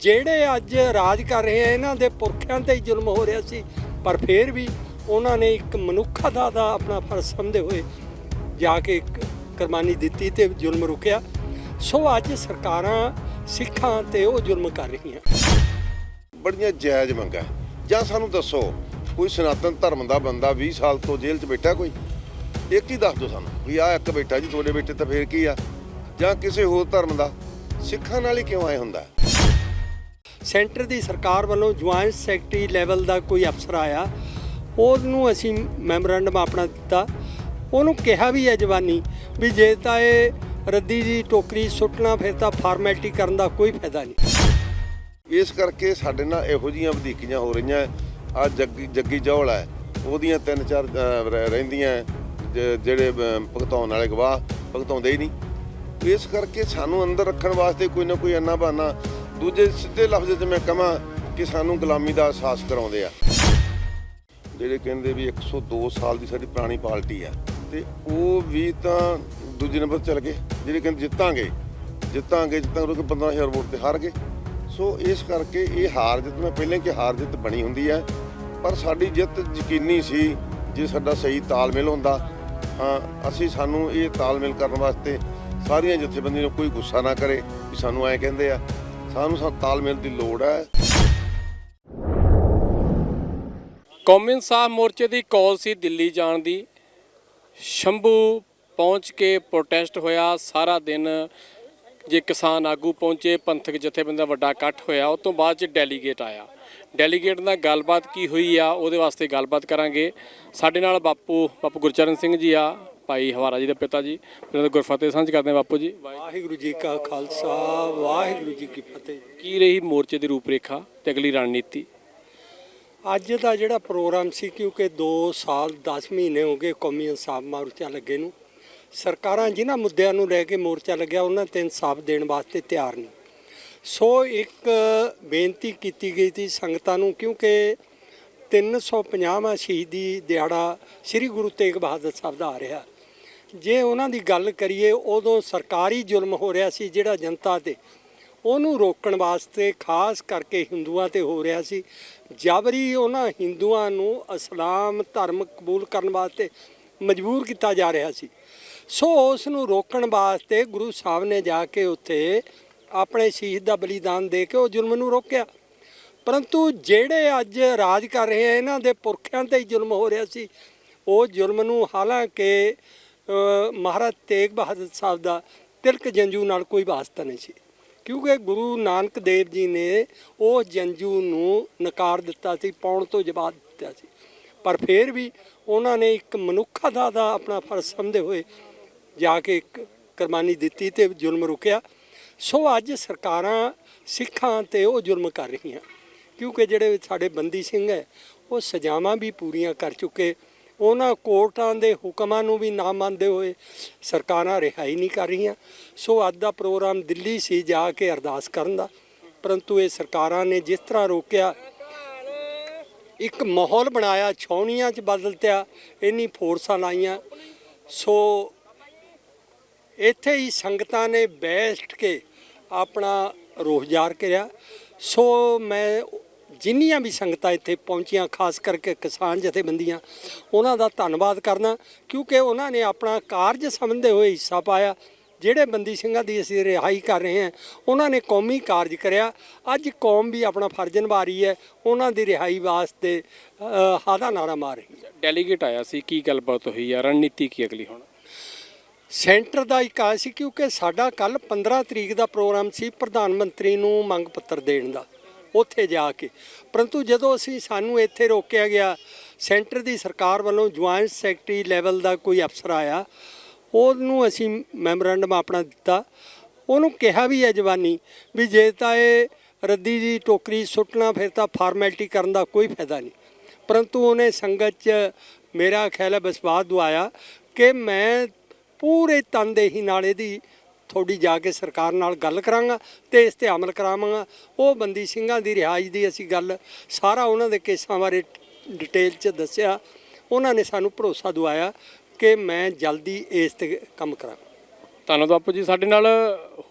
ਜਿਹੜੇ ਅੱਜ ਰਾਜ ਕਰ ਰਹੇ ਆ, ਇਹਨਾਂ ਦੇ ਪੁਰਖਿਆਂ ਤੇ ਹੀ ਜ਼ੁਲਮ ਹੋ ਰਿਹਾ ਸੀ, ਪਰ ਫਿਰ ਵੀ ਉਹਨਾਂ ਨੇ ਇੱਕ ਮਨੁੱਖਤਾ ਦਾ ਆਪਣਾ ਫਰਜ਼ ਸਮਝਦੇ ਹੋਏ ਜਾ ਕੇ ਕੁਰਬਾਨੀ ਦਿੱਤੀ ਤੇ ਜ਼ੁਲਮ ਰੁਕਿਆ। ਸੋ ਅੱਜ ਸਰਕਾਰਾਂ, ਸਿੱਖਾਂ ਤੇ ਉਹ ਜ਼ੁਲਮ ਕਰ ਰਹੀਆਂ। ਬੜੀਆਂ ਜਾਇਜ਼ ਮੰਗਾਂ। ਜਾਂ ਸਾਨੂੰ ਦੱਸੋ, ਕੋਈ ਸਨਾਤਨ ਧਰਮ ਦਾ ਬੰਦਾ 20 ਸਾਲ ਤੋਂ ਜੇਲ੍ਹ 'ਚ ਬੈਠਾ ਕੋਈ? ਇੱਕ ਹੀ ਦੱਸ ਦਿਓ ਸਾਨੂੰ ਵੀ ਆ ਇੱਕ ਬੈਠਾ ਜੀ, ਤੁਹਾਡੇ ਬੈਠੇ ਤਾਂ ਫੇਰ ਕੀ ਆ? ਜਾਂ ਕਿਸੇ ਹੋਰ ਧਰਮ ਦਾ? ਸਿੱਖਾਂ ਨਾਲ ਹੀ ਕਿਉਂ ਐ ਹੁੰਦਾ? ਸੈਂਟਰ ਦੀ ਸਰਕਾਰ ਵੱਲੋਂ ਜੁਆਇੰਟ ਸੈਕਟਰੀ ਲੈਵਲ ਦਾ ਕੋਈ ਅਫਸਰ ਆਇਆ, ਉਹਨੂੰ ਅਸੀਂ ਮੈਮੋਰੈਂਡਮ ਆਪਣਾ ਦਿੱਤਾ। ਉਹਨੂੰ ਕਿਹਾ ਵੀ ਹੈ ਜਵਾਨੀ ਵੀ ਜੇ ਤਾਂ ਇਹ ਰੱਦੀ ਦੀ ਟੋਕਰੀ ਸੁੱਟਣਾ, ਫਿਰ ਤਾਂ ਫਾਰਮੈਲਿਟੀ ਕਰਨ ਦਾ ਕੋਈ ਫਾਇਦਾ ਨਹੀਂ। ਇਸ ਕਰਕੇ ਸਾਡੇ ਨਾਲ ਇਹੋ ਜੀਆਂ ਵਧੀਕੀਆਂ ਹੋ ਰਹੀਆਂ। ਆ ਜੱਗੀ ਜੱਗੀ ਜੌਲ ਹੈ, ਉਹਦੀਆਂ ਤਿੰਨ ਚਾਰ ਰਹਿੰਦੀਆਂ ਜਿਹੜੇ ਭਗਤਾਉਣ ਵਾਲੇ ਗਵਾਹ ਭਗਤਾਉਂਦੇ ਹੀ ਨਹੀਂ। ਇਸ ਕਰਕੇ ਸਾਨੂੰ ਅੰਦਰ ਰੱਖਣ ਵਾਸਤੇ ਕੋਈ ਨਾ ਕੋਈ ਅੰਨਾ ਬਹਾਨਾ ਦੂਜੇ ਸਿੱਧੇ ਲਫ਼ਜ਼ 'ਚ ਮੈਂ ਕਹਾਂ ਕਿ ਸਾਨੂੰ ਗੁਲਾਮੀ ਦਾ ਅਹਿਸਾਸ ਕਰਾਉਂਦੇ ਆ। ਜਿਹੜੇ ਕਹਿੰਦੇ ਵੀ 102 ਸਾਲ ਦੀ ਸਾਡੀ ਪੁਰਾਣੀ ਪਾਰਟੀ ਆ, ਤੇ ਉਹ ਵੀ ਤਾਂ ਦੂਜੇ ਨੰਬਰ ਚੱਲ ਗਏ। ਜਿਹੜੇ ਕਹਿੰਦੇ ਜਿੱਤਾਂਗੇ ਜਿੱਤਾਂਗੇ ਜਿੱਤਾਂਗੇ ਕਿ 15000 ਵੋਟ ਤੇ ਹਾਰ ਗਏ। ਸੋ ਇਸ ਕਰਕੇ ਇਹ ਹਾਰ ਜਿੱਤ ਮੈਂ ਪਹਿਲਾਂ ਕਿ ਹਾਰ ਜਿੱਤ ਬਣੀ ਹੁੰਦੀ ਹੈ ਪਰ ਸਾਡੀ ਜਿੱਤ ਯਕੀਨੀ ਸੀ ਜੇ ਸਾਡਾ ਸਹੀ ਤਾਲਮੇਲ ਹੁੰਦਾ ਹਾਂ ਅਸੀਂ ਸਾਨੂੰ ਇਹ ਤਾਲਮੇਲ ਕਰਨ ਵਾਸਤੇ ਸਾਰੀਆਂ ਜਥੇਬੰਦੀਆਂ ਨੂੰ ਕੋਈ ਗੁੱਸਾ ਨਾ ਕਰੇ ਵੀ ਸਾਨੂੰ ਐਂ ਕਹਿੰਦੇ ਆ ਸਾਨੂੰ ਸਾ ਤਾਲਮੇਲ ਦੀ ਲੋੜ ਹੈ। ਕੌਮੀ ਇਨਸਾਫ ਮੋਰਚੇ ਦੀ ਕਾਲ ਸੀ ਦਿੱਲੀ ਜਾਣ ਦੀ। ਸ਼ੰਭੂ ਪਹੁੰਚ ਕੇ ਪ੍ਰੋਟੈਸਟ ਹੋਇਆ। ਸਾਰਾ ਦਿਨ ਜੇ ਕਿਸਾਨ ਆਗੂ ਪਹੁੰਚੇ, ਪੰਥਕ ਜਥੇਬੰਦੀ ਦਾ ਵੱਡਾ ਇਕੱਠ ਹੋਇਆ। ਉਸ ਤੋਂ ਬਾਅਦ ਚ ਡੈਲੀਗੇਟ ਆਇਆ। ਡੈਲੀਗੇਟ ਨਾਲ ਗੱਲਬਾਤ ਕੀ ਹੋਈ ਆ, ਉਹਦੇ ਵਾਸਤੇ ਗੱਲਬਾਤ ਕਰਾਂਗੇ। ਸਾਡੇ ਨਾਲ ਬਾਪੂ ਬਾਪੂ ਗੁਰਚਰਨ ਸਿੰਘ ਜੀ ਆ। ਭਾਈ ਹਵਾਰਾ ਜੀ ਦੇ ਪਿਤਾ ਜੀ ਉਹਨਾਂ ਦਾ ਗੁਰਫਤਿਹ ਸਾਂਝ ਕਰਦੇ ਹਾਂ ਬਾਪੂ ਜੀ। ਵਾਹਿਗੁਰੂ। ਵਾਹਿਗੁਰੂ ਜੀ ਕਾ ਖਾਲਸਾ ਵਾਹਿਗੁਰੂ ਜੀ ਕੀ ਫਤਿਹ। ਕੀ ਰਹੀ ਮੋਰਚੇ ਦੀ ਰੂਪਰੇਖਾ ਤੇ ਅਗਲੀ ਰਣਨੀਤੀ? ਅੱਜ ਦਾ ਜਿਹੜਾ ਪ੍ਰੋਗਰਾਮ ਸੀ ਕਿਉਂਕਿ 2 ਸਾਲ 10 ਮਹੀਨੇ ਹੋ ਗਏ ਕੌਮੀ ਇਨਸਾਫ ਮੋਰਚਾ ਲੱਗੇ ਨੂੰ। ਸਰਕਾਰਾਂ ਜਿਨ੍ਹਾਂ ਮੁੱਦਿਆਂ ਨੂੰ ਲੈ ਕੇ ਮੋਰਚਾ ਲੱਗਿਆ ਉਹਨਾਂ ਤੇ ਇਨਸਾਫ ਦੇਣ ਵਾਸਤੇ ਤਿਆਰ ਨਹੀਂ ਸੋ ਇੱਕ ਬੇਨਤੀ ਕੀਤੀ ਗਈ ਸੀ ਸੰਗਤਾਂ ਨੂੰ ਕਿਉਂਕਿ 350ਵਾਂ ਸ਼ਹੀਦੀ ਦਿਹਾੜਾ ਸ੍ਰੀ ਗੁਰੂ ਤੇਗ ਬਹਾਦਰ ਸਾਹਿਬ ਦਾ ਆ ਰਿਹਾ। ਜੇ ਉਹਨਾਂ ਦੀ ਗੱਲ ਕਰੀਏ, ਉਦੋਂ ਸਰਕਾਰੀ ਜ਼ੁਲਮ ਹੋ ਰਿਹਾ ਸੀ ਜਿਹੜਾ ਜਨਤਾ ਤੇ। ਉਹਨੂੰ ਰੋਕਣ ਵਾਸਤੇ ਖਾਸ ਕਰਕੇ ਹਿੰਦੂਆਂ ਤੇ ਹੋ ਰਿਹਾ ਸੀ। ਜਬਰੀ ਉਹਨਾਂ ਹਿੰਦੂਆਂ ਨੂੰ ਇਸਲਾਮ ਧਰਮ ਕਬੂਲ ਕਰਨ ਵਾਸਤੇ ਮਜਬੂਰ ਕੀਤਾ ਜਾ ਰਿਹਾ ਸੀ। ਸੋ ਉਸ ਨੂੰ ਰੋਕਣ ਵਾਸਤੇ ਗੁਰੂ ਸਾਹਿਬ ਨੇ ਜਾ ਕੇ ਉੱਥੇ ਆਪਣੇ ਸ਼ਹੀਦ ਦਾ ਬਲੀਦਾਨ ਦੇ ਕੇ ਉਹ ਜ਼ੁਲਮ ਨੂੰ ਰੋਕਿਆ। ਪਰੰਤੂ ਜਿਹੜੇ ਅੱਜ ਰਾਜ ਕਰ ਰਹੇ ਆ, ਇਹਨਾਂ ਦੇ ਪੁਰਖਿਆਂ ਤੇ ਹੀ ਜ਼ੁਲਮ ਹੋ ਰਿਹਾ ਸੀ। ਉਹ ਜ਼ੁਲਮ ਨੂੰ ਹਾਲਾਂਕਿ ਮਹਾਰਾਜ ਤੇਗ ਬਹਾਦਰ ਸਾਹਿਬ ਦਾ ਤਿਲਕ ਜੰਜੂ ਨਾਲ ਕੋਈ ਵਾਸਤਾ ਨਹੀਂ ਸੀ। ਕਿਉਂਕਿ ਗੁਰੂ ਨਾਨਕ ਦੇਵ ਜੀ ਨੇ ਉਹ ਜੰਜੂ ਨੂੰ ਨਕਾਰ ਦਿੱਤਾ ਸੀ, ਪਾਉਣ ਤੋਂ ਜਵਾਬ ਦਿੱਤਾ ਸੀ। ਪਰ ਫਿਰ ਵੀ ਉਹਨਾਂ ਨੇ ਇੱਕ ਮਨੁੱਖਤਾ ਦਾ ਆਪਣਾ ਫਰਜ਼ ਸਮਝਦੇ ਹੋਏ ਜਾ ਕੇ ਇੱਕ ਕੁਰਬਾਨੀ ਦਿੱਤੀ ਤੇ ਜ਼ੁਲਮ ਰੁਕਿਆ। ਸੋ ਅੱਜ ਸਰਕਾਰਾਂ, ਸਿੱਖਾਂ ਤੇ ਉਹ ਜ਼ੁਲਮ ਕਰ ਰਹੀਆਂ। ਕਿਉਂਕਿ ਜਿਹੜੇ ਸਾਡੇ ਬੰਦੀ ਸਿੰਘ ਹੈ, ਉਹ ਸਜ਼ਾਵਾਂ ਵੀ ਪੂਰੀਆਂ ਕਰ ਚੁੱਕੇ। ਉਹਨਾਂ ਕੋਰਟਾਂ ਦੇ ਹੁਕਮਾਂ ਨੂੰ ਵੀ ਨਾ ਮੰਨਦੇ ਹੋਏ ਸਰਕਾਰਾਂ ਰਿਹਾਈ ਨਹੀਂ ਕਰ ਰਹੀਆਂ। ਸੋ ਅੱਜ ਦਾ ਪ੍ਰੋਗਰਾਮ ਦਿੱਲੀ ਸੀ ਜਾ ਕੇ ਅਰਦਾਸ ਕਰਨ ਦਾ। ਪਰੰਤੂ ਇਹ ਸਰਕਾਰਾਂ ਨੇ ਜਿਸ ਤਰ੍ਹਾਂ ਰੋਕਿਆ, ਇੱਕ ਮਾਹੌਲ ਬਣਾਇਆ, ਛਾਉਣੀਆਂ 'ਚ ਬਦਲਤਿਆ, ਇੰਨੀ ਫੋਰਸਾਂ ਲਾਈਆਂ। ਸੋ ਇੱਥੇ ਹੀ ਸੰਗਤਾਂ ਨੇ ਬੈਠ ਕੇ ਆਪਣਾ ਰੋਹ ਜ਼ਾਹਰ ਕਰਿਆ। ਸੋ ਮੈਂ ਜਿੰਨੀਆਂ ਵੀ ਸੰਗਤਾਂ ਇੱਥੇ ਪਹੁੰਚੀਆਂ ਖਾਸ ਕਰਕੇ ਕਿਸਾਨ ਜਥੇਬੰਦੀਆਂ ਉਹਨਾਂ ਦਾ ਧੰਨਵਾਦ ਕਰਨਾ ਕਿਉਂਕਿ ਉਹਨਾਂ ਨੇ ਆਪਣਾ ਕਾਰਜ ਸਮਝਦੇ ਹੋਏ ਹਿੱਸਾ ਪਾਇਆ। ਜਿਹੜੇ ਬੰਦੀ ਸਿੰਘਾਂ ਦੀ ਅਸੀਂ ਰਿਹਾਈ ਕਰ ਰਹੇ ਹਾਂ ਉਹਨਾਂ ਨੇ ਕੌਮੀ ਕਾਰਜ ਕਰਿਆ। ਅੱਜ ਕੌਮ ਵੀ ਆਪਣਾ ਫਰਜ਼ ਨਿਭਾ ਰਹੀ ਹੈ ਉਹਨਾਂ ਦੀ ਰਿਹਾਈ ਵਾਸਤੇ ਅ, ਹਾਦਾ ਨਾਰਾ ਮਾਰ ਰਹੀ ਹੈ। ਡੈਲੀਗੇਟ ਆਇਆ ਸੀ ਕੀ ਗੱਲਬਾਤ ਹੋਈ ਆ? ਰਣਨੀਤੀ ਕੀ ਅਗਲੀ ਹੁਣ? ਸੈਂਟਰ ਦਾ ਇੱਕ ਆ ਸੀ ਕਿਉਂਕਿ ਸਾਡਾ ਕੱਲ 15 ਤਰੀਕ ਦਾ ਪ੍ਰੋਗਰਾਮ ਸੀ ਪ੍ਰਧਾਨ ਮੰਤਰੀ ਨੂੰ ਮੰਗ ਪੱਤਰ ਦੇਣ ਦਾ। ਉੱਥੇ ਜਾ ਕੇ। ਪਰੰਤੂ ਜਦੋਂ ਅਸੀਂ ਸਾਨੂੰ ਇੱਥੇ ਰੋਕਿਆ ਗਿਆ, ਸੈਂਟਰ ਦੀ ਸਰਕਾਰ ਵੱਲੋਂ ਜੁਆਇੰਟ ਸੈਕਟਰੀ ਲੈਵਲ ਦਾ ਕੋਈ ਅਫਸਰ ਆਇਆ, ਉਹਨੂੰ ਅਸੀਂ ਮੈਮੋਰੈਂਡਮ ਆਪਣਾ ਦਿੱਤਾ। ਉਹਨੂੰ ਕਿਹਾ ਵੀ ਹੈ ਜਵਾਨੀ, ਵੀ ਜੇ ਤਾਂ ਇਹ ਰੱਦੀ ਦੀ ਟੋਕਰੀ ਸੁੱਟਣਾ, ਫਿਰ ਤਾਂ ਫਾਰਮੈਲਿਟੀ ਕਰਨ ਦਾ ਕੋਈ ਫਾਇਦਾ ਨਹੀਂ। ਪਰੰਤੂ ਉਹਨੇ ਸੰਗਤ 'ਚ ਮੇਰਾ ਖਿਆਲ ਹੈ ਵਿਸ਼ਵਾਸ ਦਵਾਇਆ ਕਿ ਮੈਂ ਪੂਰੇ ਤਨਦੇਹੀ ਨਾਲ ਇਹਦੀ ਤੁਹਾਡੀ ਜਾ ਕੇ ਸਰਕਾਰ ਨਾਲ ਗੱਲ ਕਰਾਂਗਾ ਤੇ ਇਸ ਤੇ ਅਮਲ ਕਰਾਵਾਂਗਾ। ਉਹ ਬੰਦੀ ਸਿੰਘਾਂ ਦੀ ਰਿਹਾਈ ਦੀ ਅਸੀਂ ਗੱਲ ਸਾਰਾ ਉਹਨਾਂ ਦੇ ਕੇਸਾਂ ਬਾਰੇ ਡਿਟੇਲ 'ਚ ਦੱਸਿਆ। ਉਹਨਾਂ ਨੇ ਸਾਨੂੰ ਭਰੋਸਾ ਦਵਾਇਆ ਕਿ ਮੈਂ ਜਲਦੀ ਇਸ ਤੇ ਕੰਮ ਕਰਾਂ ਧੰਨਵਾਦ ਬਾਪੂ ਜੀ। ਸਾਡੇ ਨਾਲ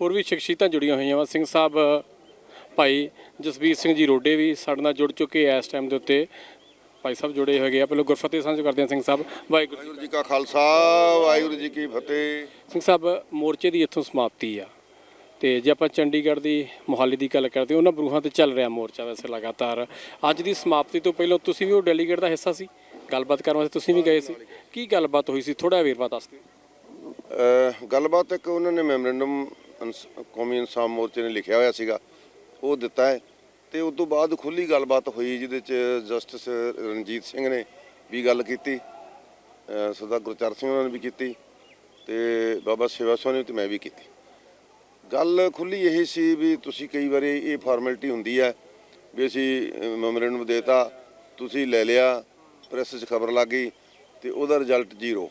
ਹੋਰ ਵੀ ਸ਼ਖਸੀਅਤਾਂ ਜੁੜੀਆਂ ਹੋਈਆਂ ਵਾ। ਸਿੰਘ ਸਾਹਿਬ, ਭਾਈ ਜਸਵੀਰ ਸਿੰਘ ਜੀ ਰੋਡੇ ਵੀ ਸਾਡੇ ਨਾਲ ਜੁੜ ਚੁੱਕੇ ਆ ਇਸ ਟਾਈਮ ਦੇ ਉੱਤੇ। ਭਾਈ ਸਾਹਿਬ ਜੁੜੇ ਹੋਏ ਆ। ਪਹਿਲਾਂ ਗੁਰਫਤਿਹ ਸਾਂਝ ਕਰਦੇ ਹਾਂ ਸਿੰਘ ਸਾਹਿਬ। ਵਾਹਿਗੁਰੂ ਜੀ ਵਾਹਿਗੁਰੂ ਜੀ ਕਾ ਖਾਲਸਾ ਵਾਹਿਗੁਰੂ ਜੀ ਕੀ ਫਤਿਹ। ਸਿੰਘ ਸਾਹਿਬ ਮੋਰਚੇ ਦੀ ਇੱਥੋਂ ਸਮਾਪਤੀ ਆ। ਤੇ ਜੇ ਆਪਾਂ ਚੰਡੀਗੜ੍ਹ ਦੀ ਮੋਹਾਲੀ ਦੀ ਗੱਲ ਕਰਦੇ ਹਾਂ, ਉਹਨਾਂ ਬਰੂਹਾਂ ਤੇ ਚੱਲ ਰਿਹਾ ਮੋਰਚਾ ਵੈਸੇ ਲਗਾਤਾਰ। ਅੱਜ ਦੀ ਸਮਾਪਤੀ ਤੋਂ ਪਹਿਲਾਂ ਤੁਸੀਂ ਵੀ ਉਹ ਡੈਲੀਗੇਟ ਦਾ ਹਿੱਸਾ ਸੀ? ਗੱਲਬਾਤ ਕਰਨ ਵਾਸਤੇ ਤੁਸੀਂ ਵੀ ਗਏ ਸੀ? ਕੀ ਗੱਲਬਾਤ ਹੋਈ ਸੀ? ਥੋੜਾ ਵੇਰਵਾ ਦੱਸ ਦਿਓ। ਅਹ ਗੱਲਬਾਤ ਇੱਕ ਉਹਨਾਂ ਨੇ ਮੈਮੋਰੈਂਡਮ ਕੌਮੀ ਇਨਸਾਨ ਮੋਰਚੇ ਨੇ ਲਿਖਿਆ ਹੋਇਆ ਸੀਗਾ। ਉਹ ਦਿੱਤਾ ਹੈ। ਤੇ ਉਸ ਤੋਂ ਬਾਅਦ ਖੁੱਲੀ ਗੱਲਬਾਤ ਹੋਈ ਜਿਹਦੇ ਚ ਜਸਟਿਸ ਰਣਜੀਤ ਸਿੰਘ ਨੇ ਵੀ ਗੱਲ ਕੀਤੀ ਸਰਦਾਰ ਗੁਰਚਰ ਸਿੰਘ ਉਹਨਾਂ ਨੇ ਵੀ ਕੀਤੀ ਤੇ ਬਾਬਾ ਸੇਵਾ ਸਿੰਘ ਨੇ ਤੇ ਮੈਂ ਵੀ ਕੀਤੀ। ਗੱਲ ਖੁੱਲੀ ਇਹ ਸੀ ਵੀ ਤੁਸੀਂ ਕਈ ਵਾਰੀ ਇਹ ਫਾਰਮੈਲਿਟੀ ਹੁੰਦੀ ਹੈ ਵੀ ਅਸੀਂ ਮੈਮੋਰੈਂਡਮ ਦੇਤਾ, ਤੁਸੀਂ ਲੈ ਲਿਆ ਪ੍ਰੈਸ 'ਚ ਖਬਰ ਲੱਗ ਗਈ ਤੇ ਉਹਦਾ ਰਿਜ਼ਲਟ ਜ਼ੀਰੋ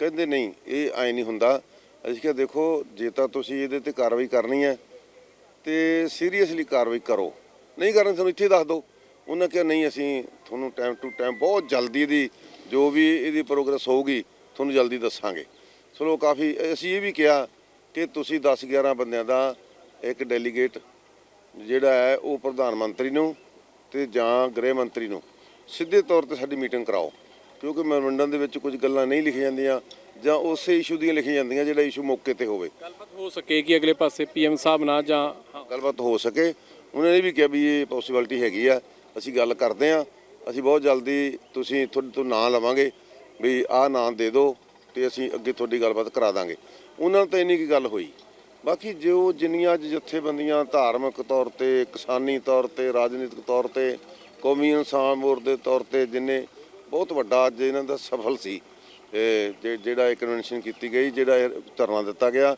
ਕਹਿੰਦੇ ਨਹੀਂ, ਇਹ ਐ ਨਹੀਂ ਹੁੰਦਾ। ਅਸੀਂ ਕਿਹਾ ਦੇਖੋ, ਜੇ ਤਾਂ ਤੁਸੀਂ ਇਹਦੇ ਤੇ ਕਾਰਵਾਈ ਕਰਨੀ ਹੈ ਤੇ ਸੀਰੀਅਸਲੀ ਕਾਰਵਾਈ ਕਰੋ। ਨਹੀਂ ਕਰਨੀ ਤੁਹਾਨੂੰ ਇੱਥੇ ਦੱਸ ਦਿਓ। ਉਹਨਾਂ ਕਿਹਾ ਨਹੀਂ ਅਸੀਂ ਤੁਹਾਨੂੰ ਟਾਈਮ ਟੂ ਟਾਈਮ ਬਹੁਤ ਜਲਦੀ ਇਹਦੀ ਜੋ ਵੀ ਇਹਦੀ ਪ੍ਰੋਗਰੈਸ ਹੋਊਗੀ ਤੁਹਾਨੂੰ ਜਲਦੀ ਦੱਸਾਂਗੇ। ਚਲੋ ਕਾਫੀ ਅਸੀਂ ਇਹ ਵੀ ਕਿਹਾ ਕਿ ਤੁਸੀਂ 10 11 ਬੰਦਿਆਂ ਦਾ ਇੱਕ ਡੈਲੀਗੇਟ ਜਿਹੜਾ ਹੈ ਉਹ ਪ੍ਰਧਾਨ ਮੰਤਰੀ ਨੂੰ ਤੇ ਜਾਂ ਗ੍ਰਹਿ ਮੰਤਰੀ ਨੂੰ ਸਿੱਧੇ ਤੌਰ ਤੇ ਸਾਡੀ ਮੀਟਿੰਗ ਕਰਾਓ। ਕਿਉਂਕਿ ਮੈਮੋਰੰਡਮ ਦੇ ਵਿੱਚ ਕੁਝ ਗੱਲਾਂ ਨਹੀਂ ਲਿਖੀਆਂ ਜਾਂਦੀਆਂ ਜਾਂ ਉਸੇ ਇਸ਼ੂ ਦੀਆਂ ਲਿਖੀਆਂ ਜਾਂਦੀਆਂ ਜਿਹੜਾ ਇਸ਼ੂ ਮੌਕੇ ਤੇ ਹੋਵੇ। ਗੱਲਬਾਤ ਹੋ ਸਕੇਗੀ ਅਗਲੇ ਪਾਸੇ ਪੀਐਮ ਸਾਹਿਬ ਨਾਲ ਜਾਂ ਗੱਲਬਾਤ ਹੋ ਸਕੇ। ਉਹਨਾਂ ਨੇ ਵੀ ਕਿਹਾ ਵੀ ਇਹ ਪੋਸੀਬਿਲਿਟੀ ਹੈਗੀ ਆ, ਅਸੀਂ ਗੱਲ ਕਰਦੇ ਆ ਅਸੀਂ ਬਹੁਤ ਜਲਦੀ ਤੁਸੀਂ ਤੁਹਾਡੇ ਤੋਂ ਨਾਂ ਲਵਾਂਗੇ, ਵੀ ਆਹ ਨਾਂ ਦੇ ਦਿਓ ਤੇ ਅਸੀਂ ਅੱਗੇ ਤੁਹਾਡੀ ਗੱਲਬਾਤ ਕਰਾ ਦਾਂਗੇ। ਉਹਨਾਂ ਨਾਲ ਤਾਂ ਇੰਨੀ ਕੀ ਗੱਲ ਹੋਈ। ਬਾਕੀ ਜੋ ਜਿੰਨੀਆਂ ਅੱਜ ਜਥੇਬੰਦੀਆਂ ਧਾਰਮਿਕ ਤੌਰ ਤੇ, ਕਿਸਾਨੀ ਤੌਰ ਤੇ, ਰਾਜਨੀਤਿਕ ਤੌਰ ਤੇ, ਕੌਮੀ ਇਨਸਾਨ ਮੋਰਚੇ ਦੇ ਤੌਰ ਤੇ ਜਿੰਨੇ ਬਹੁਤ ਵੱਡਾ ਅੱਜ ਇਹਨਾਂ ਦਾ ਸਫਲ ਸੀ ਜੇ- ਜਿਹੜਾ ਇਹ ਕਨਵੈਨਸ਼ਨ ਕੀਤੀ ਗਈ, ਜਿਹੜਾ ਇਹ ਧਰਨਾ ਦਿੱਤਾ ਗਿਆ,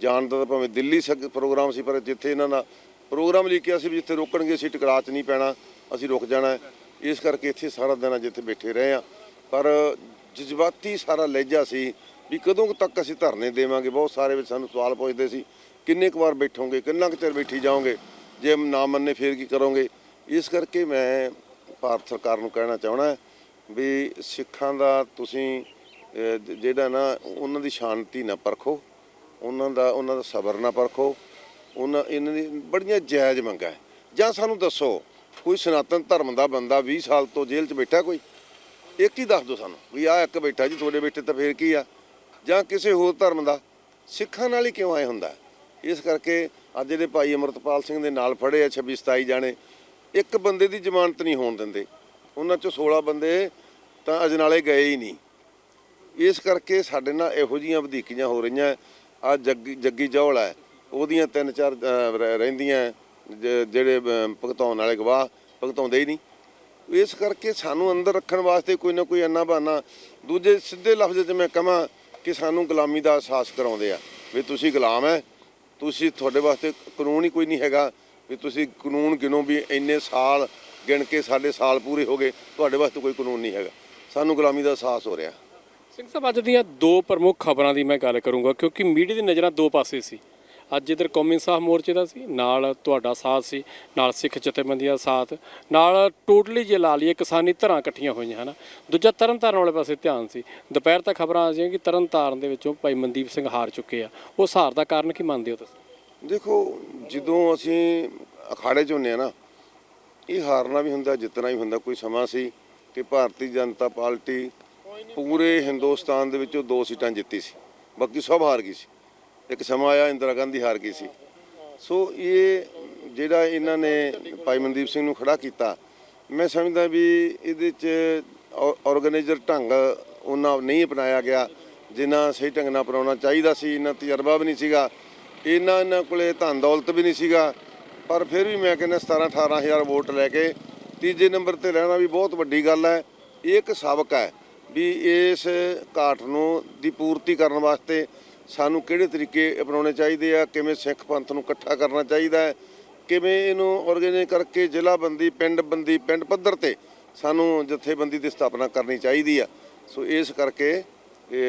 ਜਾਣ ਦਾ ਤਾਂ ਭਾਵੇਂ ਦਿੱਲੀ ਸਕ ਪ੍ਰੋਗਰਾਮ ਸੀ, ਪਰ ਜਿੱਥੇ ਇਹਨਾਂ ਦਾ ਪ੍ਰੋਗਰਾਮ ਲਿਖਿਆ ਸੀ ਵੀ ਜਿੱਥੇ ਰੋਕਣਗੇ ਅਸੀਂ ਟਕਰਾਅ 'ਚ ਨਹੀਂ ਪੈਣਾ, ਅਸੀਂ ਰੁਕ ਜਾਣਾ ਇਸ ਕਰਕੇ ਇੱਥੇ ਸਾਰਾ ਦਿਨ ਅੱਜ ਇੱਥੇ ਬੈਠੇ ਰਹੇ ਆ ਪਰ ਜਜ਼ਬਾਤੀ ਸਾਰਾ ਲਹਿਜਾ ਸੀ ਵੀ ਕਦੋਂ ਤੱਕ ਅਸੀਂ ਧਰਨੇ ਦੇਵਾਂਗੇ। ਬਹੁਤ ਸਾਰੇ ਵਿੱਚ ਸਾਨੂੰ ਸਵਾਲ ਪੁੱਛਦੇ ਸੀ, ਕਿੰਨੇ ਕੁ ਵਾਰ ਬੈਠੋਗੇ, ਕਿੰਨਾ ਕੁ ਚਿਰ ਬੈਠੀ ਜਾਓਗੇ? ਜੇ ਨਾ ਮੰਨੇ ਫੇਰ ਕੀ ਕਰੋਗੇ? ਇਸ ਕਰਕੇ ਮੈਂ ਭਾਰਤ ਸਰਕਾਰ ਨੂੰ ਕਹਿਣਾ ਚਾਹਣਾ ਵੀ ਸਿੱਖਾਂ ਦਾ ਤੁਸੀਂ ਜਿਹੜਾ ਨਾ, ਉਹਨਾਂ ਦੀ ਸ਼ਾਂਤੀ ਨਾ ਪਰਖੋ, ਉਹਨਾਂ ਦਾ ਉਹਨਾਂ ਦਾ ਸਬਰ ਨਾ ਪਰਖੋ। ਉਹਨਾਂ ਇਹਨਾਂ ਦੀ ਬੜੀਆਂ ਜਾਇਜ਼ ਮੰਗਾਂ ਹੈ। ਜਾਂ ਸਾਨੂੰ ਦੱਸੋ, ਕੋਈ ਸਨਾਤਨ ਧਰਮ ਦਾ ਬੰਦਾ 20 ਸਾਲ ਤੋਂ ਜੇਲ੍ਹ 'ਚ ਬੈਠਾ ਕੋਈ? ਇੱਕ ਹੀ ਦੱਸ ਦਿਓ ਸਾਨੂੰ ਵੀ ਆਹ ਇੱਕ ਬੈਠਾ ਜੀ, ਤੁਹਾਡੇ ਬੈਠੇ ਤਾਂ ਫੇਰ ਕੀ ਆ? ਜਾਂ ਕਿਸੇ ਹੋਰ ਧਰਮ ਦਾ? ਸਿੱਖਾਂ ਨਾਲ ਹੀ ਕਿਉਂ ਆਏ ਹੁੰਦਾ? ਇਸ ਕਰਕੇ ਅੱਜ ਜਿਹੜੇ ਭਾਈ ਅਮਰਤਪਾਲ ਸਿੰਘ ਦੇ ਨਾਲ ਫੜੇ ਆ 26 27 ਜਾਣੇ। ਇੱਕ ਬੰਦੇ ਦੀ ਜ਼ਮਾਨਤ ਨਹੀਂ ਹੋਣ ਦਿੰਦੇ। ਉਹਨਾਂ ਚੋਂ 16 ਬੰਦੇ ਤਾਂ ਅਜਨਾਲੇ ਗਏ ਹੀ ਨਹੀਂ। ਇਸ ਕਰਕੇ ਸਾਡੇ ਨਾਲ ਇਹੋ ਜੀਆਂ ਵਧੀਕੀਆਂ ਹੋ ਰਹੀਆਂ। ਆ ਜੱਗੀ ਜੱਗੀ ਜੌਲ ਹੈ। ਉਹਦੀਆਂ ਤਿੰਨ ਚਾਰ ਰਹਿੰਦੀਆਂ ਜ- ਜਿਹੜੇ ਭਗਤਾਉਣ ਵਾਲੇ ਗਵਾਹ ਭਗਤਾਉਂਦੇ ਹੀ ਨਹੀਂ। ਇਸ ਕਰਕੇ ਸਾਨੂੰ ਅੰਦਰ ਰੱਖਣ ਵਾਸਤੇ ਕੋਈ ਨਾ ਕੋਈ ਅੰਨਾ ਬਹਾਨਾ, ਦੂਜੇ ਸਿੱਧੇ ਲਫ਼ਜ਼ 'ਚ ਮੈਂ ਕਹਾਂ ਕਿ ਸਾਨੂੰ ਗੁਲਾਮੀ ਦਾ ਅਹਿਸਾਸ ਕਰਾਉਂਦੇ ਆ, ਵੀ ਤੁਸੀਂ ਗੁਲਾਮ ਹੈ ਤੁਸੀਂ ਤੁਹਾਡੇ ਵਾਸਤੇ ਕਾਨੂੰਨ ਹੀ ਕੋਈ ਨਹੀਂ ਹੈਗਾ, ਵੀ ਤੁਸੀਂ ਕਾਨੂੰਨ ਗਿਣੋ ਵੀ ਇੰਨੇ ਸਾਲ ਗਿਣ ਕੇ ਸਾਡੇ ਸਾਲ ਪੂਰੇ ਹੋ ਗਏ, ਤੁਹਾਡੇ ਵਾਸਤੇ ਕੋਈ ਕਾਨੂੰਨ ਨਹੀਂ ਹੈਗਾ। ਸਾਨੂੰ ਗੁਲਾਮੀ ਦਾ ਅਹਿਸਾਸ ਹੋ ਰਿਹਾ। ਸਿੰਘ ਸਾਹਿਬ, ਅੱਜ ਦੀਆਂ ਦੋ ਪ੍ਰਮੁੱਖ ਖਬਰਾਂ ਦੀ ਮੈਂ ਗੱਲ ਕਰੂੰਗਾ, ਕਿਉਂਕਿ ਮੀਡੀਆ ਦੀ ਨਜ਼ਰਾਂ ਦੋ ਪਾਸੇ ਸੀ। ਅੱਜ ਇਧਰ ਕੌਮੀ ਇਨਸਾਫ ਮੋਰਚੇ ਦਾ ਸੀ, ਨਾਲ ਤੁਹਾਡਾ ਸਾਥ ਸੀ, ਨਾਲ ਸਿੱਖ ਜਥੇਬੰਦੀਆਂ ਦਾ ਸਾਥ, ਨਾਲ ਟੋਟਲੀ ਜੇ ਲਾ ਲਈਏ ਕਿਸਾਨੀ ਧਰਾਂ ਇਕੱਠੀਆਂ ਹੋਈਆਂ, ਹਨ। ਦੂਜਾ ਤਰਨਤਾਰਨ ਵਾਲੇ ਪਾਸੇ ਧਿਆਨ ਸੀ। ਦੁਪਹਿਰ ਤੱਕ ਖਬਰਾਂ ਆ ਜਿਹੀਆਂ ਕਿ ਤਰਨਤਾਰਨ ਦੇ ਵਿੱਚੋਂ ਭਾਈ ਮਨਦੀਪ ਸਿੰਘ ਹਾਰ ਚੁੱਕੇ ਆ। ਉਸ ਹਾਰ ਦਾ ਕਾਰਨ ਕੀ ਮੰਨਦੇ ਹੋ ਤੁਸੀਂ? ਦੇਖੋ, ਜਦੋਂ ਅਸੀਂ ਅਖਾੜੇ 'ਚ ਹੁੰਨੇ ਆ ਨਾ, ਇਹ ਹਾਰਨਾ ਵੀ ਹੁੰਦਾ, ਜਿੱਤਣਾ ਵੀ ਹੁੰਦਾ, ਕੋਈ ਸਮਾਂ ਸੀ ਕਿ ਭਾਰਤੀ ਜਨਤਾ ਪਾਰਟੀ ਪੂਰੇ ਹਿੰਦੁਸਤਾਨ ਦੇ ਵਿੱਚੋਂ ਦੋ ਸੀਟਾਂ ਜਿੱਤੀ ਸੀ। ਬਾਕੀ ਸਭ ਹਾਰ ਗਈ ਸੀ। ਇੱਕ ਸਮਾਂ ਆਇਆ ਇੰਦਰਾ ਗਾਂਧੀ ਹਾਰ ਗਈ ਸੀ। ਸੋ ਇਹ ਜਿਹੜਾ ਇਹਨਾਂ ਨੇ ਭਾਈ ਮਨਦੀਪ ਸਿੰਘ ਨੂੰ ਖੜਾ ਕੀਤਾ, ਮੈਂ ਸਮਝਦਾ ਵੀ ਇਹਦੇ 'ਚ ਆਰਗੇਨਾਈਜ਼ਰ ਢੰਗ ਉਹਨਾਂ ਨਹੀਂ ਅਪਣਾਇਆ ਗਿਆ, ਜਿੰਨਾ ਸਹੀ ਢੰਗ ਨਾਲ ਅਪਣਾਉਣਾ ਚਾਹੀਦਾ ਸੀ ਇਹਨਾਂ ਤਜਰਬਾ ਵੀ ਨਹੀਂ ਸੀਗਾ ਇਹਨਾਂ ਇਹਨਾਂ ਕੋਲੇ ਧਨ ਦੌਲਤ ਵੀ ਨਹੀਂ ਸੀਗਾ, ਪਰ ਫਿਰ ਵੀ ਮੈਂ ਕਹਿੰਦਾ 17 18000 ਵੋਟ ਲੈ ਕੇ ਤੀਜੇ ਨੰਬਰ ਤੇ ਰਹਿਣਾ ਵੀ ਬਹੁਤ ਵੱਡੀ ਗੱਲ ਹੈ। ਇਹ ਇੱਕ ਸਬਕ ਹੈ ਵੀ ਇਸ ਘਾਟ ਨੂੰ ਦੀ ਪੂਰਤੀ ਕਰਨ ਵਾਸਤੇ ਸਾਨੂੰ ਕਿਹੜੇ ਤਰੀਕੇ ਅਪਣਾਉਣੇ ਚਾਹੀਦੇ ਆ? ਕਿਵੇਂ ਸਿੱਖ ਪੰਥ ਨੂੰ ਇਕੱਠਾ ਕਰਨਾ ਚਾਹੀਦਾ ਹੈ? ਕਿਵੇਂ ਇਹਨੂੰ ਆਰਗੇਨਾਈਜ਼ ਕਰਕੇ ਜ਼ਿਲ੍ਹਾ ਬੰਦੀ ਪਿੰਡ ਬੰਦੀ ਪਿੰਡ ਪੱਧਰ ਤੇ ਸਾਨੂੰ ਜਥੇਬੰਦੀ ਦੀ ਸਥਾਪਨਾ ਕਰਨੀ ਚਾਹੀਦੀ ਆ? ਸੋ ਇਸ ਕਰਕੇ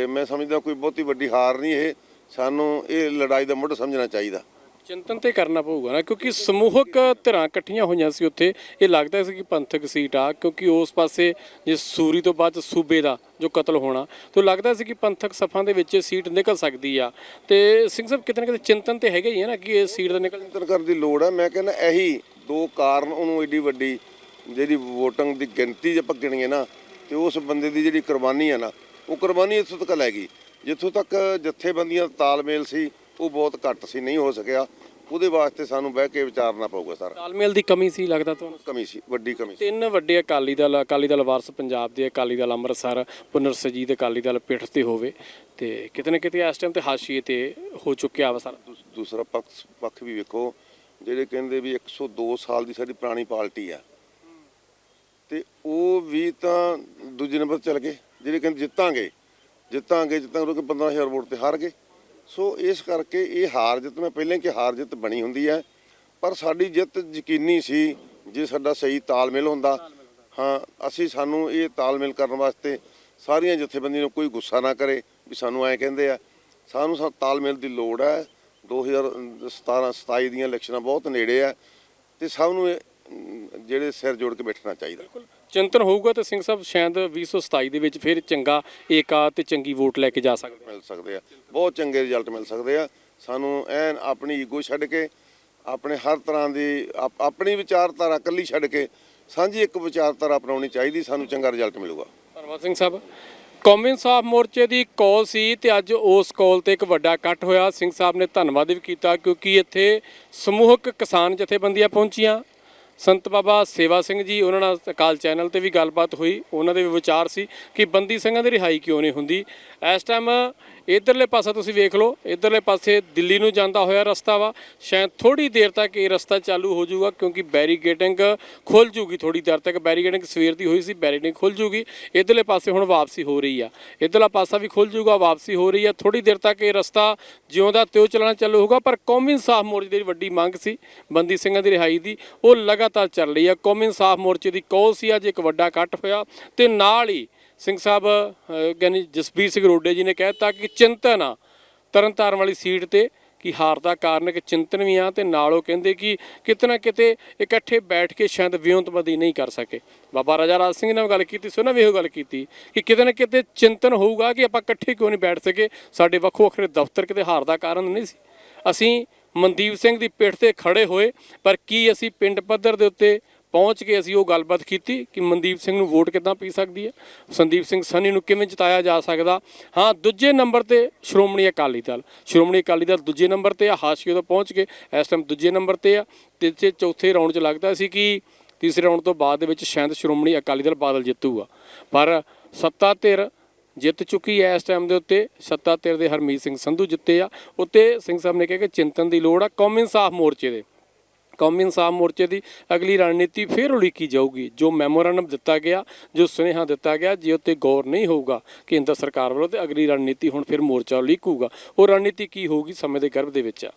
ਮੈਂ ਸਮਝਦਾ ਕੋਈ ਬਹੁਤੀ ਵੱਡੀ ਹਾਰ ਨਹੀਂ ਇਹ। ਸਾਨੂੰ ਇਹ ਲੜਾਈ ਦਾ ਮੁੱਢ ਸਮਝਣਾ ਚਾਹੀਦਾ। ਚਿੰਤਨ ਤੇ ਕਰਨਾ ਪਊਗਾ ਨਾ, ਕਿਉਂਕਿ ਸਮੂਹਕ ਧਿਰਾਂ ਇਕੱਠੀਆਂ ਹੋਈਆਂ ਸੀ ਉੱਥੇ। ਇਹ ਲੱਗਦਾ ਸੀ ਕਿ ਪੰਥਕ ਸੀਟ ਆ, ਕਿਉਂਕਿ ਉਸ ਪਾਸੇ ਜੇ ਸੂਰੀ ਤੋਂ ਬਾਅਦ ਸੂਬੇ ਦਾ ਜੋ ਕਤਲ ਹੋਣਾ, ਤੋਂ ਲੱਗਦਾ ਸੀ ਕਿ ਪੰਥਕ ਸਫਾਂ ਦੇ ਵਿੱਚ ਇਹ ਸੀਟ ਨਿਕਲ ਸਕਦੀ ਆ। ਤੇ ਸਿੰਘ ਸਾਹਿਬ, ਕਿਤੇ ਨਾ ਕਿਤੇ ਚਿੰਤਨ ਤੇ ਹੈਗਾ ਹੀ ਹੈ ਨਾ ਕਿ ਇਹ ਸੀਟ ਦਾ ਨਿਕਲ ਚਿੰਤਨ ਕਰਨ ਦੀ ਲੋੜ ਹੈ ਮੈਂ ਕਹਿੰਦਾ ਇਹੀ ਦੋ ਕਾਰਨ ਉਹਨੂੰ ਏਡੀ ਵੱਡੀ ਜਿਹੜੀ ਵੋਟਿੰਗ ਦੀ ਗਿਣਤੀ ਜੇ ਭੱਜਣੀ ਹੈ ਨਾ, ਤੇ ਉਸ ਬੰਦੇ ਦੀ ਜਿਹੜੀ ਕੁਰਬਾਨੀ ਆ ਨਾ, ਉਹ ਕੁਰਬਾਨੀ ਇੱਥੋਂ ਤੱਕ ਲੈ ਗਈ। ਜਿੱਥੋਂ ਤੱਕ ਜਥੇਬੰਦੀਆਂ ਦਾ ਤਾਲਮੇਲ ਸੀ ਉਹ ਬਹੁਤ ਘੱਟ ਸੀ ਨਹੀਂ ਹੋ ਸਕਿਆ। ਉਹਦੇ ਵਾਸਤੇ ਸਾਨੂੰ ਬਹਿ ਕੇ ਵਿਚਾਰਨਾ ਪਊਗਾ ਸਾਰਾ। ਤਾਲਮੇਲ ਦੀ ਕਮੀ ਸੀ ਲੱਗਦਾ ਤੁਹਾਨੂੰ? ਕਮੀ ਸੀ ਵੱਡੀ ਕਮੀ ਸੀ। ਤਿੰਨ ਵੱਡੇ ਅਕਾਲੀ ਦਲ ਅਕਾਲੀ ਦਲ ਵਾਰਸ ਪੰਜਾਬ ਦੇ ਅਕਾਲੀ ਦਲ ਅੰਮ੍ਰਿਤਸਰ ਪੁਨਰ ਸਜੀਦ ਅਕਾਲੀ ਦਲ ਪਿੱਠ ਤੇ ਹੋਵੇ। ਤੇ ਕਿਤੇ ਨਾ ਕਿਤੇ ਇਸ ਟਾਈਮ ਤੇ ਹਾਸ਼ੀਏ ਤੇ ਹੋ ਚੁੱਕਿਆ ਵਾ ਸਾਰਾ। ਦੂਸ- ਦੂਸਰਾ ਪੱਖ ਪੱਖ ਵੀ ਵੇਖੋ ਜਿਹੜੇ ਕਹਿੰਦੇ ਵੀ 102 ਸਾਲ ਦੀ ਸਾਡੀ ਪੁਰਾਣੀ ਪਾਰਟੀ ਆ। ਤੇ ਉਹ ਵੀ ਤਾਂ ਦੂਜੇ ਨੰਬਰ ਤੇ ਚਲ ਗਏ। ਜਿਹੜੇ ਕਹਿੰਦੇ ਜਿੱਤਾਂਗੇ ਜਿੱਤਾਂਗੇ ਜਿੱਤਾਂਗੇ ਕਿ 15000 ਵੋਟ ਤੇ ਹਾਰ ਗਏ। ਸੋ ਇਸ ਕਰਕੇ ਇਹ ਹਾਰ ਜਿੱਤ ਮੈਂ ਪਹਿਲਾਂ ਕਿ ਹਾਰ ਜਿੱਤ ਬਣੀ ਹੁੰਦੀ ਹੈ ਪਰ ਸਾਡੀ ਜਿੱਤ ਯਕੀਨੀ ਸੀ ਜੇ ਸਾਡਾ ਸਹੀ ਤਾਲਮੇਲ ਹੁੰਦਾ। ਹਾਂ ਅਸੀਂ ਸਾਨੂੰ ਇਹ ਤਾਲਮੇਲ ਕਰਨ ਵਾਸਤੇ ਸਾਰੀਆਂ ਜਥੇਬੰਦੀਆਂ ਨੂੰ ਕੋਈ ਗੁੱਸਾ ਨਾ ਕਰੇ ਵੀ ਸਾਨੂੰ ਐਂ ਕਹਿੰਦੇ ਆ ਸਾਨੂੰ ਸਾ ਤਾਲਮੇਲ ਦੀ ਲੋੜ ਹੈ। 2017 27 ਦੀਆਂ ਇਲੈਕਸ਼ਨਾਂ ਬਹੁਤ ਨੇੜੇ ਆ ਤੇ ਸਭ ਨੂੰ ਇਹ, ਜਿਹੜੇ ਸਿਰ ਜੋੜ ਕੇ ਬੈਠਣਾ ਚਾਹੀਦਾ। ਚਿੰਤਨ ਹੋਊਗਾ ਤੇ ਸਿੰਘ ਸਾਹਿਬ ਸ਼ਾਇਦ 2027 ਦੇ ਵਿੱਚ ਫਿਰ ਚੰਗਾ ਏਕਾ ਤੇ ਚੰਗੀ ਵੋਟ ਲੈ ਕੇ ਜਾ ਸਕਦੇ ਮਿਲ ਸਕਦੇ ਆ। ਬਹੁਤ ਚੰਗੇ ਰਿਜ਼ਲਟ ਮਿਲ ਸਕਦੇ ਆ। ਸਾਨੂੰ ਐਨ ਆਪਣੀ ਈਗੋ ਛੱਡ ਕੇ ਆਪਣੇ ਹਰ ਤਰ੍ਹਾਂ ਦੀ ਆਪ- ਆਪਣੀ ਵਿਚਾਰਧਾਰਾ ਇਕੱਲੀ ਛੱਡ ਕੇ ਸਾਂਝੀ ਇੱਕ ਵਿਚਾਰਧਾਰਾ ਅਪਣਾਉਣੀ ਚਾਹੀਦੀ ਸਾਨੂੰ ਚੰਗਾ ਰਿਜ਼ਲਟ ਮਿਲੂਗਾ। ਧੰਨਵਾਦ ਸਿੰਘ ਸਾਹਿਬ। ਕੌਮੀ ਇਨਸਾਫ ਮੋਰਚੇ ਦੀ ਕਾਲ ਸੀ ਤੇ ਅੱਜ ਉਸ ਕਾਲ ਤੇ ਇੱਕ ਵੱਡਾ ਇਕੱਠ ਹੋਇਆ। ਸਿੰਘ ਸਾਹਿਬ ਨੇ ਧੰਨਵਾਦ ਵੀ ਕੀਤਾ ਕਿਉਂਕਿ ਇੱਥੇ ਸਮੂਹਕ ਕਿਸਾਨ ਜਥੇਬੰਦੀਆਂ ਪਹੁੰਚੀਆਂ। ਸੰਤ ਬਾਬਾ ਸੇਵਾ ਸਿੰਘ ਜੀ, ਉਹਨਾਂ ਨਾਲ ਅਕਾਲ ਚੈਨਲ ਤੇ ਵੀ ਗੱਲਬਾਤ ਹੋਈ। ਉਹਨਾਂ ਦੇ ਵੀ ਵਿਚਾਰ ਸੀ ਕਿ ਬੰਦੀ ਸਿੰਘਾਂ ਦੀ ਰਿਹਾਈ ਕਿਉਂ ਨਹੀਂ ਹੁੰਦੀ। ਇਸ ਟਾਈਮ ਇਧਰਲੇ ਪਾਸਾ ਤੁਸੀਂ ਵੇਖ ਲਓ, ਇਧਰਲੇ ਪਾਸੇ ਦਿੱਲੀ ਨੂੰ ਜਾਂਦਾ ਹੋਇਆ ਰਸਤਾ ਵਾ। ਸ਼ਾਇਦ ਥੋੜੀ ਦੇਰ ਤੱਕ ਇਹ ਰਸਤਾ ਚਾਲੂ ਹੋ ਜਾਊਗਾ ਕਿਉਂਕਿ ਬੈਰੀਗੇਟਿੰਗ ਖੁੱਲ ਜੂਗੀ ਥੋੜੀ ਦੇਰ ਤੱਕ ਬੈਰੀਗੇਟਿੰਗ ਸਵੇਰ ਦੀ ਹੋਈ ਸੀ ਬੈਰੀਗੇਟਿੰਗ ਖੁੱਲ ਜੂਗੀ ਇਧਰਲੇ ਪਾਸੇ ਹੁਣ ਵਾਪਸੀ ਹੋ ਰਹੀ ਆ। ਇਧਰਲਾ ਪਾਸਾ ਵੀ ਖੁੱਲ ਜੂਗਾ ਵਾਪਸੀ ਹੋ ਰਹੀ ਆ। ਥੋੜੀ ਦੇਰ ਤੱਕ ਇਹ ਰਸਤਾ ਜਿਉਂਦਾ ਤਿਉਂ ਚੱਲਣਾ ਚਾਲੂ ਹੋਊਗਾ, ਪਰ ਕੌਮੀ ਇਨਸਾਫ ਮੋਰਚੇ ਦੀ ਵੱਡੀ ਮੰਗ ਸੀ ਬੰਦੀ ਸਿੰਘਾਂ ਦੀ ਰਿਹਾਈ ਦੀ, ਉਹ ਲਗਾ ਲਗਾਤਾਰ ਚੱਲ ਰਹੀ ਆ। ਕੌਮੀ ਇਨਸਾਫ ਮੋਰਚੇ ਦੀ ਕੌਲ ਸੀ, ਅੱਜ ਇੱਕ ਵੱਡਾ ਇਕੱਠ ਹੋਇਆ ਤੇ ਨਾਲ ਹੀ ਸਿੰਘ ਸਾਹਿਬ ਗਿਆਨੀ ਜਸਬੀਰ ਸਿੰਘ ਰੋਡੇ ਜੀ ਨੇ ਕਹਿਤਾ ਕਿ ਚਿੰਤਨ ਆ ਤਰਨਤਾਰਨ ਵਾਲੀ ਸੀਟ ਤੇ ਕਿ ਹਾਰ ਦਾ ਕਾਰਨ ਕਿ ਚਿੰਤਨ ਵੀ ਆ ਤੇ ਨਾਲ ਉਹ ਕਹਿੰਦੇ ਕਿ ਕਿਤੇ ਨਾ ਕਿਤੇ ਇਕੱਠੇ ਬੈਠ ਕੇ ਸ਼ਾਇਦ ਵਿਉਂਤਬੰਦੀ ਨਹੀਂ ਕਰ ਸਕੇ। ਬਾਬਾ ਰਾਜਾ ਰਾਜ ਸਿੰਘ ਨਾਲ ਗੱਲ ਕੀਤੀ ਸੀ, ਉਹਨਾਂ ਵੀ ਇਹੋ ਗੱਲ ਕੀਤੀ ਕਿ ਕਿਤੇ ਨਾ ਕਿਤੇ ਚਿੰਤਨ ਹੋਊਗਾ ਕਿ ਆਪਾਂ ਇਕੱਠੇ ਕਿਉਂ ਨਹੀਂ ਬੈਠ ਸਕੇ? ਸਾਡੇ ਵੱਖੋ ਵੱਖਰੇ ਦਫ਼ਤਰ ਕਿਤੇ ਹਾਰ ਦਾ ਕਾਰਨ ਨਹੀਂ ਸੀ। ਅਸੀਂ ਮਨਦੀਪ ਸਿੰਘ ਦੀ ਪਿੱਠ ਤੇ ਖੜੇ ਹੋਏ, ਪਰ ਕੀ ਅਸੀਂ ਪਿੰਡ ਪੱਧਰ ਦੇ ਉੱਤੇ ਪਹੁੰਚ ਕੇ ਅਸੀਂ ਉਹ ਗੱਲਬਾਤ ਕੀਤੀ ਕਿ ਮਨਦੀਪ ਸਿੰਘ ਨੂੰ ਵੋਟ ਕਿੱਦਾਂ ਪੀ ਸਕਦੀ ਹੈ? ਸੰਦੀਪ ਸਿੰਘ ਸਨੀ ਨੂੰ ਕਿਵੇਂ ਜਿਤਾਇਆ ਜਾ ਸਕਦਾ? ਹਾਂ, ਦੂਜੇ ਨੰਬਰ ਤੇ ਸ਼੍ਰੋਮਣੀ ਅਕਾਲੀ ਦਲ। ਸ਼੍ਰੋਮਣੀ ਅਕਾਲੀ ਦਲ ਦੂਜੇ ਨੰਬਰ ਤੇ ਆ, ਹਾਸ਼ੀਏ ਤੋਂ ਪਹੁੰਚ ਕੇ ਇਸ ਟਾਈਮ ਦੂਜੇ ਨੰਬਰ ਤੇ ਆ। ਤੇ ਚੌਥੇ ਰਾਊਂਡ 'ਚ ਲੱਗਦਾ ਸੀ ਕਿ ਤੀਸਰੇ ਰਾਊਂਡ ਤੋਂ ਬਾਅਦ ਦੇ ਵਿੱਚ ਸ਼ਾਇਦ ਸ਼੍ਰੋਮਣੀ ਅਕਾਲੀ ਦਲ ਬਾਦਲ ਜਿੱਤੂਗਾ। ਪਰ ਸੱਤਾ ਧਿਰ ਜਿੱਤ ਚੁੱਕੀ ਹੈ ਇਸ ਟਾਈਮ ਦੇ ਉੱਤੇ, ਸੱਤਾ ਧਿਰ ਦੇ ਹਰਮੀਤ ਸਿੰਘ ਸੰਧੂ ਜਿੱਤੇ ਆ। ਉੱਤੇ ਸਿੰਘ ਸਾਹਿਬ ਨੇ ਕਿਹਾ ਕਿ ਚਿੰਤਨ ਦੀ ਲੋੜ ਆ, ਕੌਮੀ ਇਨਸਾਫ ਮੋਰਚੇ ਦੇ। ਕੌਮੀ ਇਨਸਾਫ ਮੋਰਚੇ ਦੀ ਅਗਲੀ ਰਣਨੀਤੀ ਫਿਰ ਉਲੀਕੀ ਜਾਊਗੀ, ਜੋ ਮੈਮੋਰੰਡਮ ਦਿੱਤਾ ਗਿਆ, ਜੋ ਸੁਨੇਹਾ ਦਿੱਤਾ ਗਿਆ, ਜੇ ਉੱਤੇ ਗੌਰ ਨਹੀਂ ਹੋਊਗਾ, ਕੇਂਦਰ ਸਰਕਾਰ ਵੱਲੋਂ ਤੇ ਅਗਲੀ ਰਣਨੀਤੀ ਹੁਣ ਫਿਰ ਮੋਰਚਾ ਉਲੀਕੂਗਾ। ਉਹ ਰਣਨੀਤੀ ਕੀ ਹੋਊਗੀ ਸਮੇਂ ਦੇ ਗਰਭ ਦੇ ਵਿੱਚ ਆ।